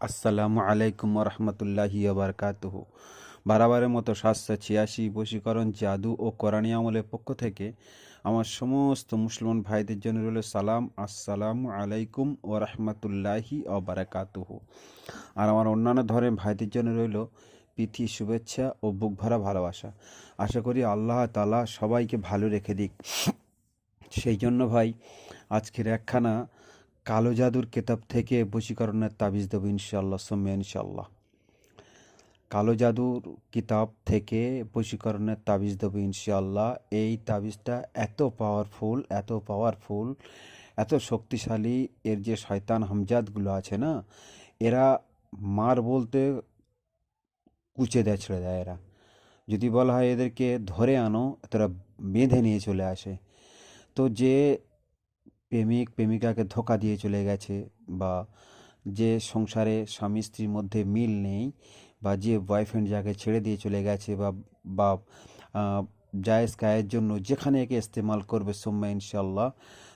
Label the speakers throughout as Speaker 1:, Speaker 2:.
Speaker 1: আসসালামু আলাইকুম রহমতুল্লাহি বারকাতুহ। বারাবারের মতো সাতশো ছিয়াশি বশীকরণ জাদু ও কোরআনী আমলের পক্ষ থেকে আমার সমস্ত মুসলমান ভাইদের জন্য রইল সালাম, আসসালামু আলাইকুম ও রহমতুল্লাহি বারাকাতুহ। আর আমার অন্যান্য ধরনের ভাইদের জন্য রইল প্রীতি শুভেচ্ছা ও বুক ভরা ভালোবাসা। আশা করি আল্লাহ তালা সবাইকে ভালো রেখে দিক। সেই জন্য ভাই, আজকের একখানা কালো জাদুর কেতাব থেকে বশীকরণের তাবিজ দেবো ইনশাল্লাহ সোম্যা ইনশাল্লাহ কালো জাদুর কিতাব থেকে বশীকরণের তাবিজ দেবো ইনশাল্লাহ এই তাবিজটা এত পাওয়ারফুল এত পাওয়ারফুল এত শক্তিশালী, এর যে শয়তান হামজাদগুলো আছে না, এরা মার বলতে কুচে দেয়, ছেড়ে দেয় এরা। যদি বলা হয় এদেরকে ধরে আনো তারা বেঁধে নিয়ে চলে আসে। তো যে প্রেমিক প্রেমিকাকে ধোকা দিয়ে চলে গেছে বা যে সংসারে স্বামী স্ত্রীর মধ্যে মিল নেই বা যে বয়ফ্রেন্ড যাকে ছেড়ে দিয়ে চলে গেছে বা বা জায়েজ কায়ের জন্য যেখানে একে ইস্তেমাল করবে সোম্মা ইনশাল্লাহ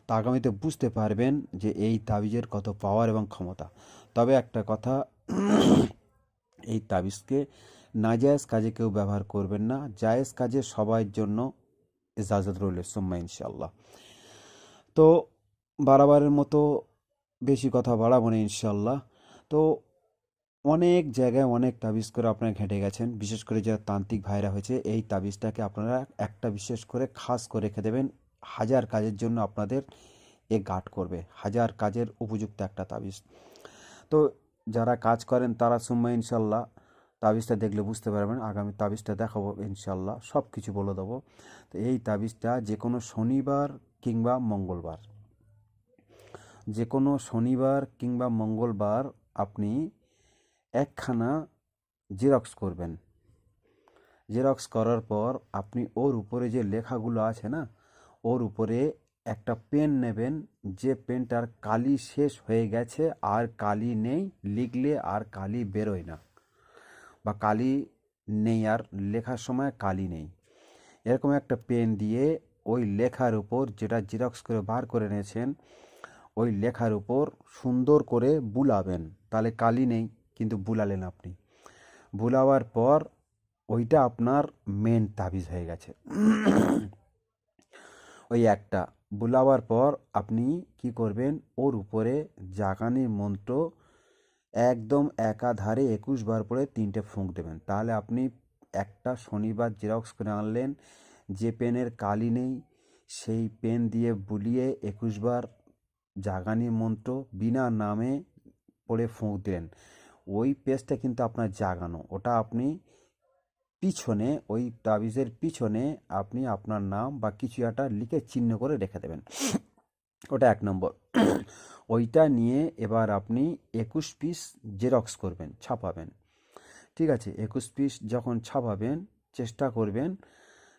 Speaker 1: তা আগামীতে বুঝতে পারবেন যে এই তাবিজের কত পাওয়ার এবং ক্ষমতা। তবে একটা কথা, এই তাবিজকে নাজায়েজ কাজে কেউ ব্যবহার করবেন না। জায়েজ কাজে সবার জন্য ইজাজত রইল সোম্মা ইনশাল্লাহ তো বারাবারের মতো বেশি কথা বাড়াবো না ইনশাল্লাহ তো অনেক জায়গায় অনেক তাবিজ করে আপনারা ঘেঁটে গেছেন। বিশেষ করে যারা তান্ত্রিক ভাইরা হয়েছে, এই তাবিজটাকে আপনারা একটা বিশেষ করে খাস করে রেখে দেবেন। হাজার কাজের জন্য আপনাদের এ গার্ড করবে। হাজার কাজের উপযুক্ত একটা তাবিজ। তো যারা কাজ করেন, তারা সুম্মা ইনশাল্লাহ তাবিজটা দেখলে বুঝতে পারবেন। আগামী তাবিজটা দেখাবো ইনশাল্লাহ সব কিছু বলে দেবো। তো এই তাবিজটা যে কোনো শনিবার কিংবা মঙ্গলবার। যে কোনো শনিবার কিংবা মঙ্গলবার আপনি একখানা জেরক্স করবেন। জেরক্স করার পর আপনি ওর উপরে যে লেখাগুলো আছে না, ওর উপরে একটা পেন নেবেন, যে পেনটার কালি শেষ হয়ে গেছে আর কালি নেই, লিখলে আর কালি বেরোয় না বা কালি নেই আর লেখার সময় কালি নেই। এরকম একটা পেন দিয়ে ওই লেখার উপর যেটা জেরক্স করে বার করে নিয়েছেন ওই লেখার উপর সুন্দর করে বুলাবেন। তাহলে কালি নেই, কিন্তু বুলালেন আপনি। বুলাবার পর ওইটা আপনার মেন তাবিজ হয়ে গেছে। ওই একটা। বুলাবার পর আপনি কি করবেন? ওর উপরে জাগানির মন্ত্র একদম একাধারে একুশ বার পরে তিনটে ফুঁক দেবেন। তাহলে আপনি একটা শনিবার জেরক্স করে আনলেন, যে পেনের কালি নেই, সেই পেন দিয়ে বুলিয়ে একুশবার জাগানি মন্ত্র বিনা নামে পড়ে ফুঁক দিলেন। ওই পেজটা কিন্তু আপনার জাগানো। ওটা আপনি পিছনে, ওই তাবিজের পিছনে আপনি আপনার নাম বা কিছু একটা লিখে চিহ্ন করে রেখে দেবেন। ওটা এক নম্বর। ওইটা নিয়ে এবার আপনি একুশ পিস জেরক্স করবেন, ছাপাবেন। ঠিক আছে, একুশ পিস যখন ছাপাবেন, চেষ্টা করবেন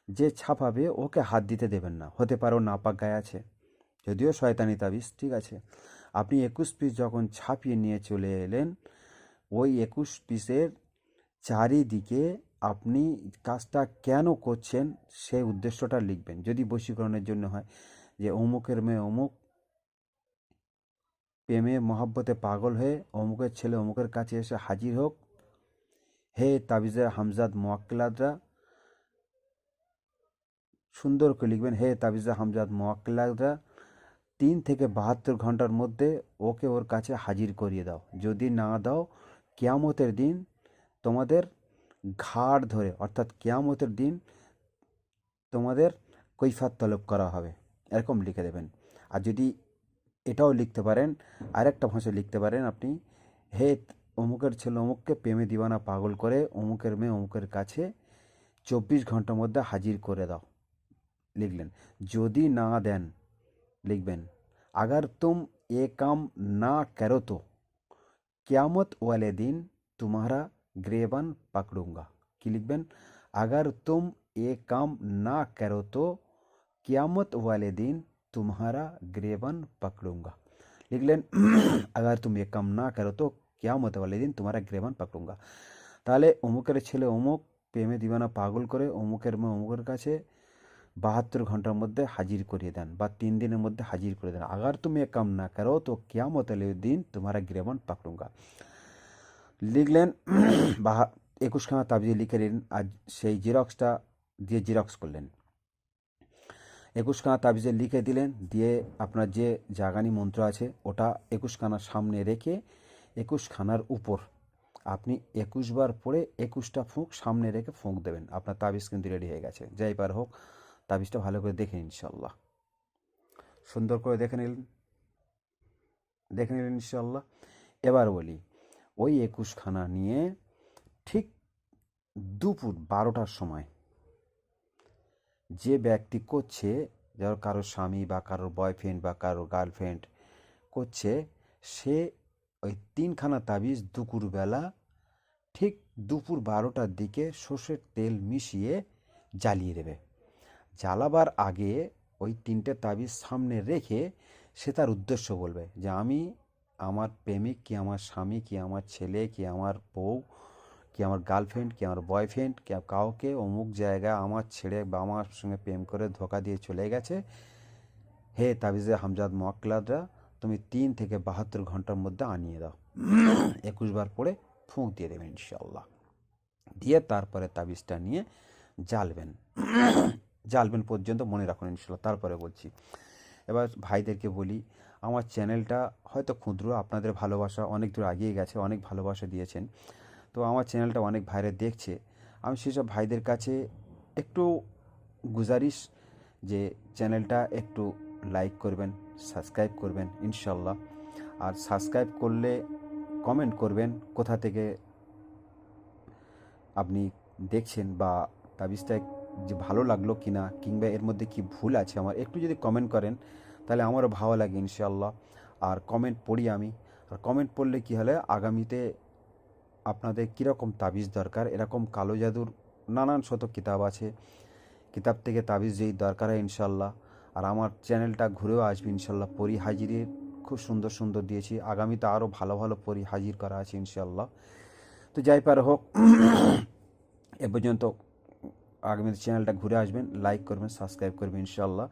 Speaker 1: যে ছাপাবে, ওকে হাত দিতে দেবেন না। হতে পারে ও নাপাক গায়ে আছে। যদিও শয়তানি তাবিজ, ঠিক আছে। আপনি একুশ পিস যখন ছাপিয়ে নিয়ে চলে এলেন, ওই একুশ পিসের চারিদিকে আপনি কাজটা কেন করছেন সেই উদ্দেশ্যটা লিখবেন। যদি বশীকরণের জন্য হয়, যে অমুকের মেয়ে অমুক, প্রেমে, মহাব্বতে পাগল হয়ে অমুকের ছেলে অমুকের কাছে এসে হাজির হোক, হে তাবিজের হামজাদ মোয়াক্কেলাদরা, সুন্দর করে লিখবেন, হে তাবিজা হামজাদ মোয়াক্কেলাদরা তিন থেকে বাহাত্তর ঘণ্টার মধ্যে ওকে ওর কাছে হাজির করিয়ে দাও। যদি না দাও, কেয়ামতের দিন তোমাদের ঘাড় ধরে, অর্থাৎ কেয়ামতের দিন তোমাদের কৈফাত তলব করা হবে। এরকম লিখে দেবেন। আর যদি এটাও লিখতে পারেন, আরেকটা ভাষায় লিখতে পারেন আপনি, হে অমুকের ছেলে, অমুককে প্রেমে দিবানা পাগল করে, অমুকের মেয়ে অমুকের কাছে চব্বিশ ঘণ্টার মধ্যে হাজির করে দাও। লিখলেন। যদি না দেন লিখবেন। আগার তুম এ কাম না করো তো ক্যামত ওয়ালে দিন তোমারা গ্রেবান পাকড়ুঙ্গা কি লিখবেন আগার তুম এ কাম না করো তো ক্যামত ওয়ালে দিন তোমারা গ্রেবান পকড়ুঙ্গা লিখলেন আগার তুমি এ কাম না করো তো ক্যামত ওয়ালে দিন তোমারা গ্রেবান পাকড়ুঙ্গা তাহলে অমুকের ছেলে অমুক প্রেমে দিবানা পাগল করে অমুকের মেয়ে অমুকের কাছে বাহাত্তর ঘণ্টার মধ্যে হাজির করিয়ে দেন বা তিন দিনের মধ্যে হাজির করে দেন। আগার তুমি কাম না করো তো কেয়ামত দিন তোমারা গ্রেবন পাকড়ুঙ্গা। লিখলেন বা একুশখানা তাবিজে লিখে নিলেন, আর সেই জেরক্সটা দিয়ে জেরক্স করলেন। একুশখানা তাবিজে লিখে দিলেন, দিয়ে আপনার যে জাগানি মন্ত্র আছে, ওটা একুশখানার সামনে রেখে একুশখানার উপর আপনি একুশবার পরে একুশটা ফুঁক সামনে রেখে ফুঁক দেবেন। আপনার তাবিজ কিন্তু রেডি হয়ে গেছে। যাই পার হোক তাবিজটা ভালো করে দেখে ইনশাল্লাহ সুন্দর করে দেখে নিলেন। দেখে নিলেন ইনশাল্লাহ এবার বলি, ওই একুশখানা নিয়ে ঠিক দুপুর বারোটার সময় যে ব্যক্তি করছে যার কারোর স্বামী বা কারোর বয়ফ্রেন্ড বা কারোর গার্লফ্রেন্ড করছে, সে ওই তিনখানা তাবিজ দুপুরবেলা ঠিক দুপুর বারোটার দিকে সর্ষের তেল মিশিয়ে জ্বালিয়ে দেবে। জ্বালাবার আগে ওই তিনটে তাবিজ সামনে রেখে সে তার উদ্দেশ্য বলবে যে, আমি আমার প্রেমিক কি আমার স্বামী কি আমার ছেলে কি আমার বউ কি আমার গার্লফ্রেন্ড কি আমার বয়ফ্রেন্ড কি, কাউকে অমুক জায়গায় আমার ছেড়ে বা আমার সঙ্গে প্রেম করে ধোকা দিয়ে চলে গেছে? হে তাবিজে হামজাদ মোয়াক্লাদরা, তুমি তিন থেকে বাহাত্তর ঘণ্টার মধ্যে আনিয়ে দাও। একুশ বার পরে ফুঁক দিয়ে দেবেন ইনশাল্লাহ দিয়ে তারপরে তাবিজটা নিয়ে জ্বালবেন। জ্বালবেন পর্যন্ত মনে রাখুন ইনশাল্লাহ, তারপরে বলছি। এবার ভাইদেরকে বলি, আমার চ্যানেলটা হয়তো ক্ষুদ্র, আপনাদের ভালোবাসা অনেক দূর এগিয়ে গেছে, অনেক ভালোবাসা দিয়েছেন। তো আমার চ্যানেলটা অনেক ভাইরা দেখছে। আমি সেসব ভাইদের কাছে একটু গুজারিশ যে চ্যানেলটা একটু লাইক করবেন, সাবস্ক্রাইব করবেন ইনশাল্লাহ। আর সাবস্ক্রাইব করলে কমেন্ট করবেন কোথা থেকে আপনি দেখছেন বা তাবিজটা যে ভালো লাগল কি না কিংবা এর মধ্যে কি ভুল আছে আমার, একটু যদি কমেন্ট করেন, তাহলে আমারও ভালো লাগে ইনশাল্লাহ আর কমেন্ট পড়ি আমি। আর কমেন্ট পড়লে কি হলে আগামীতে আপনাদের কীরকম তাবিজ দরকার? এরকম কালো জাদুর নানান শত কিতাব আছে। কিতাব থেকে তাবিজ যেই দরকার হয় ইনশাল্লাহ আর আমার চ্যানেলটা ঘুরেও আসবে ইনশাল্লাহ পরি হাজিরের খুব সুন্দর সুন্দর দিয়েছি। আগামীতে আরও ভালো ভালো পরি হাজির করা আছে ইনশাল্লাহ তো যাই পার হোক, এ পর্যন্ত আগামী চ্যানেলটা ঘুরে আসবেন লাইক করবেন সাবস্ক্রাইব করবেন ইনশাল্লাহ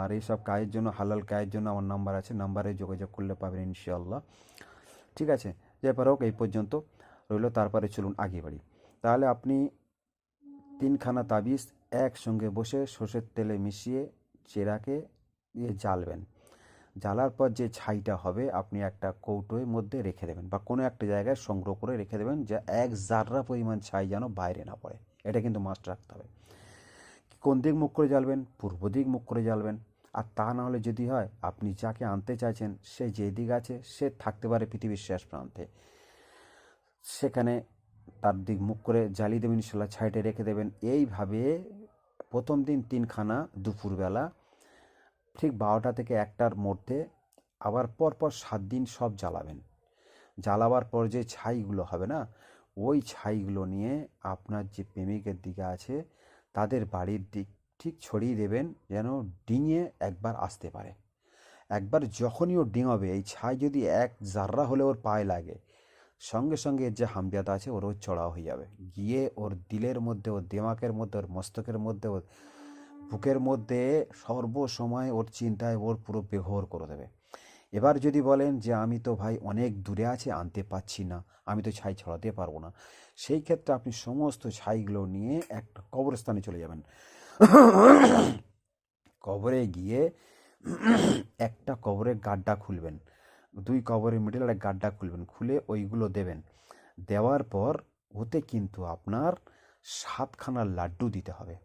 Speaker 1: আর এইসব কাজের জন্য, হালাল কাজের জন্য আমার নাম্বার আছে নাম্বারে যোগাযোগ করলে পাবেন ইনশাল্লাহ ঠিক আছে, যাই হোক এই পর্যন্ত রইল, তারপরে চলুন আগে বাড়ি। তাহলে আপনি তিনখানা তাবিজ একসঙ্গে বসে সর্ষের তেলে মিশিয়ে চেরাকে দিয়ে জ্বালবেন। জ্বালার পর যে ছাইটা হবে, আপনি একটা কৌটোর মধ্যে রেখে দেবেন বা কোনো একটা জায়গায় সংগ্রহ করে রেখে দেবেন, যা এক জাররা পরিমাণ ছাই যেন বাইরে না পড়ে। এটা কিন্তু মাস্ট রাখতে হবে। কোন দিক মুখ করে জ্বালবেন? পূর্ব দিক মুখ করে জ্বালবেন। আর তা না হলে যদি হয়, আপনি যাকে আনতে চাইছেন, সে যে দিক আছে, সে থাকতে পারে পৃথিবীর শেষ প্রান্তে। সেখানে তার দিক মুখ করে জ্বালিয়ে দেবেন, ইনশাল্লাহ ছাইটে রেখে দেবেন। এইভাবে প্রথম দিন তিনখানা, দুপুরবেলা, ঠিক বারোটা থেকে একটার মধ্যে আবার পরপর সাত দিন সব জ্বালাবেন। জ্বালাবার পর যে ছাইগুলো হবে না ওই ছাইগুলো নিয়ে আপনার যে প্রেমিকের দিকে আছে, তাদের বাড়ির দিক ঠিক ছড়িয়ে দেবেন যেন ডিঙে একবার আসতে পারে। একবার যখনই ও ডিঙাবে এই ছাই যদি এক জাররা হলে ওর পায়ে লাগে, সঙ্গে সঙ্গে যে হামজাত আছে ওর চড়াও হয়ে যাবে। গিয়ে ওর দিলের মধ্যে, ওর দেমাকের মধ্যে, ওর মস্তকের মধ্যে, ওর বুকের মধ্যে সর্বসময় ওর চিন্তায় ওর পুরো বেঘর করে দেবে। এবার যদি বলেন যে আমি তো ভাই অনেক দূরে আছে, আনতে পাচ্ছি না, আমি তো ছাই ছড়াতে পারব না, সেই ক্ষেত্রে আপনি সমস্ত ছাইগুলো নিয়ে একটা কবরস্থানে চলে যাবেন। কবরে গিয়ে একটা কবরের গাড্ডা খুলবেন, দুই কবরের মিডল একটা গাড্ডা খুলবেন, খুলে ওইগুলো দেবেন। দেওয়ার পর ওতে কিন্তু আপনার সাতখানা লাড্ডু দিতে হবে।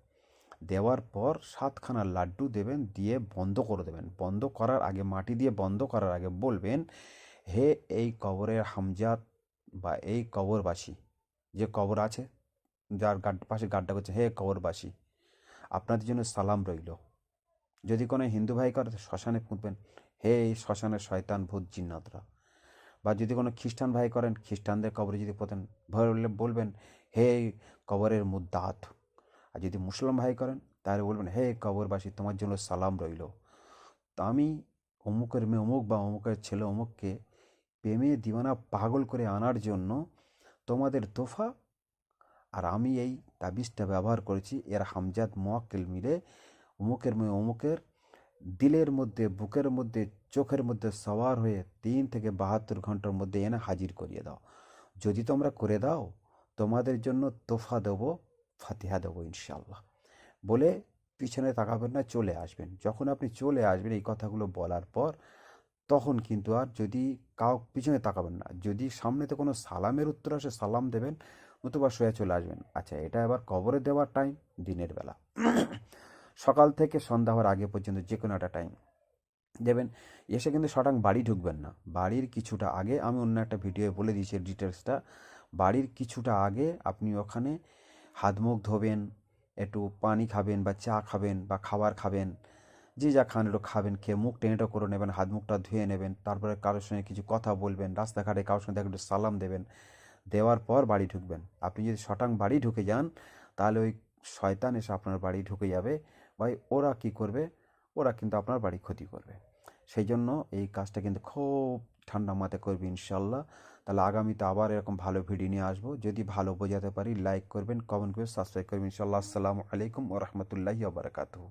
Speaker 1: দেওয়ার পর সাতখানা লাড্ডু দেবেন, দিয়ে বন্ধ করে দেবেন। বন্ধ করার আগে, মাটি দিয়ে বন্ধ করার আগে বলবেন, হে এই কবরের হামজাত বা এই কবরবাসী, যে কবর আছে, যার গাড, পাশে গাড্ডা করছে, হে কবরবাসী, আপনাদের জন্য সালাম রইল। যদি কোনো হিন্দু ভাই করে শ্মশানে পুঁতবেন। হে এই শ্মশানের শয়তান ভূত জিন্নাতরা। বা যদি কোনো খ্রিস্টান ভাই করেন, খ্রিস্টানদের কবরে যদি পোতেন বলবেন, হে কবরের মুদ্দাত আর যদি মুসলিম ভাই করেন, তাহলে বলবেন, হে কবরবাসী, তোমার জন্য সালাম রইল। তা আমি অমুকের মেয়ে অমুক বা অমুকের ছেলে অমুককে প্রেমে দিওয়ানা পাগল করে আনার জন্য তোমাদের তোফা আর আমি এই তাবিজটা ব্যবহার করেছি। এর হামজাদ মোয়াক্কেল মিলে অমুকের মেয়ে অমুকের দিলের মধ্যে, বুকের মধ্যে, চোখের মধ্যে সওয়ার হয়ে তিন থেকে বাহাত্তর ঘণ্টার মধ্যে এনে হাজির করিয়ে দাও। যদি তোমরা করে দাও, তোমাদের জন্য তোফা দেবো। ফাতিহা দেবো ইনশাল্লাহ বলে পিছনে তাকাবেন না, চলে আসবেন। যখন আপনি চলে আসবেন এই কথাগুলো বলার পর, তখন কিন্তু আর যদি কাউ পিছনে তাকাবেন না, যদি সামনেতে কোনো সালামের উত্তর আসে, সালাম দেবেন, নতুবা শুয়ে চলে আসবেন। আচ্ছা এটা এবার কবরে দেওয়ার টাইম দিনের বেলা। সকাল থেকে সন্ধ্যা হওয়ার আগে পর্যন্ত যে কোনো একটা টাইম দেবেন। এসে কিন্তু সটাং বাড়ি ঢুকবেন না। বাড়ির কিছুটা আগে, আমি অন্য একটা ভিডিওয়ে বলে দিয়েছি ডিটেলসটা বাড়ির কিছুটা আগে আপনি ওখানে হাত মুখ ধোবেন, একটু পানি খাবেন বা চা খাবেন বা খাবার খাবেন, যে যা খান একটু খাবেন, খেয়ে মুখ টেনেটা করে নেবেন, হাত মুখটা ধুয়ে নেবেন, তারপরে কারোর সঙ্গে কিছু কথা বলবেন, রাস্তাঘাটে কারোর সঙ্গে একটু সালাম দেবেন, দেওয়ার পর বাড়ি ঢুকবেন। আপনি যদি শটাং বাড়ি ঢুকে যান, তাহলে ওই শয়তান এসে আপনার বাড়ি ঢুকে যাবে, ভাই ওরা কি করবে? ওরা কিন্তু আপনার বাড়ি ক্ষতি করবে। সেই জন্য এই কাজটা কিন্তু খুব ঠান্ডা মাথায় করবে ইনশাল্লাহ। তাহলে আগামীতে আবার এরকম ভালো ভিডিও নিয়ে আসব। যদি ভালো বোঝাতে পারি লাইক করবেন কমেন্ট করবেন সাবস্ক্রাইব করবেন। ইনশাল্লাহ আসসালামু আলাইকুম ও রহমতুল্লাহি বারকাতুহু।